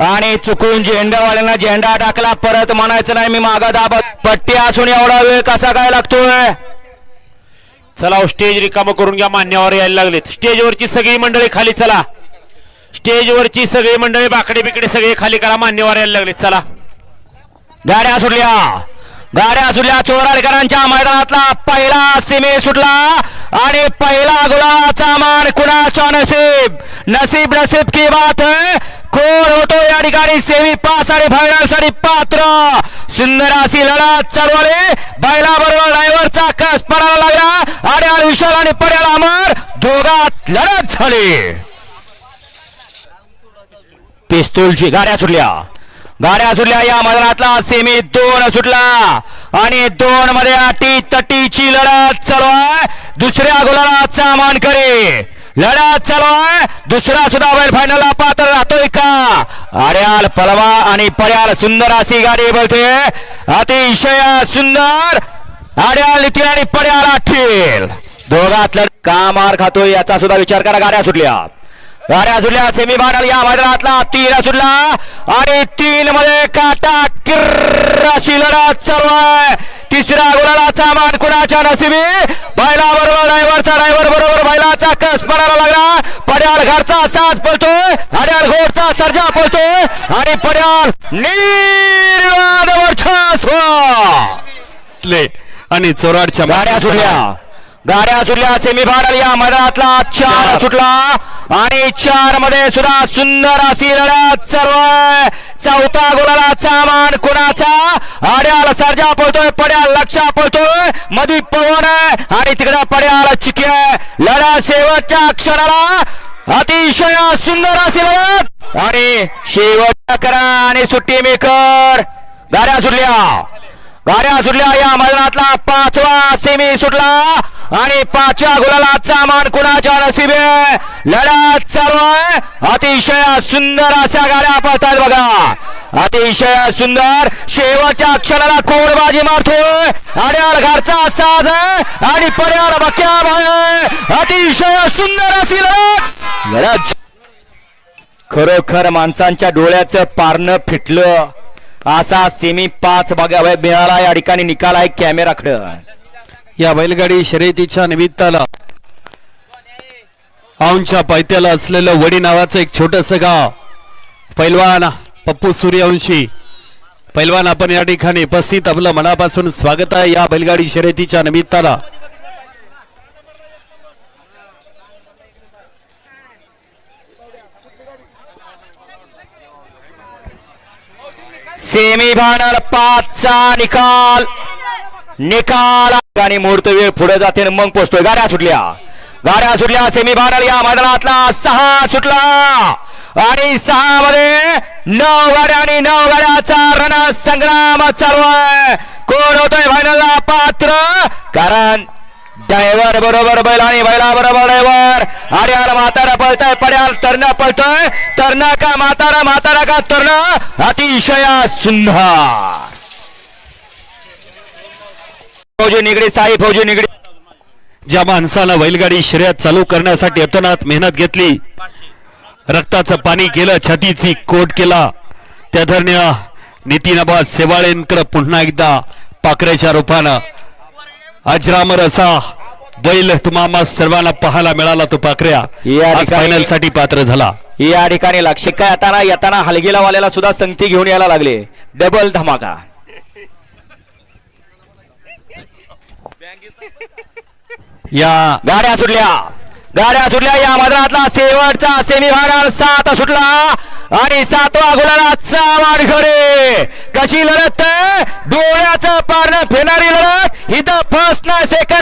आणि चुकून झेंडावाल्यांना झेंडा टाकला. परत म्हणायचं नाही मी मागा दाबत. पट्टी असून एवढा वेळ कसा काय लागतोय? चला हो, स्टेज रिकाम करून घ्या मान्यवर यायला लागलेत. स्टेजवरची सगळी मंडळी खाली चला. स्टेजवरची सगळी मंडळी बाकडे बिकडे सगळे खाली करा मान्यवर यायला लागलेत. चला. गाड्या सुटल्या. गाड्या सुटल्या. चोराडकरांच्या मैदानातला पहिला सीमे सुटला आणि पहिला गुलाचा मान कुणाच्या नसीब नसीब नसीब की बात है कोण होतो या ठिकाणी? सेमी पास आणि फायनलसाठी पात्र. सुंदर अशी लढत चालवली बैला बरोबर ड्रायव्हरचा कस पडायला लागला? आणि आणि विशाल आणि पडेल अमर. दोघात लढत झाली. पिस्तूलची गाड्या सुटल्या. गाड्या सुटल्या. या मैदानातला सेमी दोन सुटला. आणि दोन मध्ये अटी तटीची लढत चालू आहे. दुसऱ्या गुलालाचा मानकरी लढत चालू आहे. दुसरा सुद्धा बैल फायनल पात्र का पलवा आणि पर्याल सुंदर अशी गाडी बोलते. अतिशय सुंदर आड्याल नितीन आणि पर्याल अठील दोघात का मार खातोय याचा सुद्धा विचार करा गाड्या सुटल्या. गाड्या सुटल्या सेमी फायनल या मैदानातला तीन सुटला. आणि तीन मध्ये काटा किर्र अशी लढत चालू आहे. तिसऱ्या गुलालाचा मान कुणाच्या नसिबी पहिला बरोबर ड्रायव्हरचा ड्रायव्हर बैलाचा कस पडायला लागला? पड्याल घरचा साज पळतोय हड्याल घोडचा सर्जा पळतोय आणि पड्याल निर्वाद वर्चस्व आणि चोराडच्या गाड्या सुटल्या. गाड्या सुटल्या सेमी फायनल या मैदानातला चार सुटला. आणि चारमध्ये सुद्धा सुंदर अशी लढत सर्व चौथा गोलाचा मान कुणाचा? आड्याल सर्जा पळतोय पड्याल लक्षा पळतोय मधी पवन आणि तिकडे पड्याल चिके लढा शेवटच्या क्षणाला अतिशय सुंदर असेल आणि शेवटच्या करा आणि सुट्टी मेकर. गाड्या सुटल्या. गाड्या सुटल्या या मैदानातला पाचवा सेमी सुटला. आणि पाचव्या गुलाला सामान कुणाच्या नसीबे लढा चालू आहे. अतिशय सुंदर अशा गाड्या पळतात बघा. अतिशय सुंदर शेवटच्या क्षणाला कोरबाजी मारतोय. आणि घरचा साज आणि पर्याल बक्या अतिशय सुंदर असेल गरज खरोखर माणसांच्या डोळ्याचं पारणं फिटलं. असा सेमी पाच भागा मिळाला या ठिकाणी निकाल आहे कॅमेराकडं. या बैलगाडी शर्यतीच्या निमित्ताला औंच्या पायथ्याला असलेलं वडी नावाचं एक छोटस गाव. पैलवान पप्पू सूर्यवंशी. पैलवान आपण या ठिकाणी उपस्थित आपलं मनापासून स्वागत आहे या बैलगाडी शर्यतीच्या निमित्ताला सेमी फायनल पाचचा निकाल. निकाल आणि मुहूर्त वेळ पुढे जाते आणि मग पोचतोय. गाड्या सुटल्या. गाड्या सुटल्या. सेमी फायनल या मैदानातला सहा सुटला. आणि सहा मध्ये नऊ गाड्या आणि नऊ गाड्याचा रण संग्राम चालू आहे. कोण होतोय फायनलला पात्र. कारण ड्रायव्हर बरोबर बैल आणि बैला बरोबर ड्रायव्हर आर्याला म्हातारा पळतोय पड्याल तरण पळतोय. तरण का म्हातारा? म्हातारा का तरण? अतिशया सुंदर. फौजी निगडी साई फौजी निगडी. ज्या माणसाला बैलगाडी शर्यत चालू करण्यासाठी अतोनात मेहनत घेतली रक्ताचं पाणी केलं छातीची कोट केला. त्या धरण्या नितीनाबा सेवाळेंकडे पुन्हा एकदा पाखरेच्या रूपानं. अजरामर असा बैल तुम्हाला सर्वांना पाहायला मिळाला तो पाखऱ्या. या आज ठिकाणी- फायनलसाठी पात्र झाला. या ठिकाणी लक्ष काय? येताना येताना हलगीला वाल्याला सुद्धा संगती घेऊन यायला लागले. डबल धमाका. या गाड्या सुटल्या. गाड्या सुटल्या. या मैदानातला शेवटचा सेमी फायनल सात सुटला. आणि सातवा गुलालाचा घरे. कशी लढत? डोळ्याचं पारण फिरणारी लढत. इथं फर्स्ट नाही सेकंड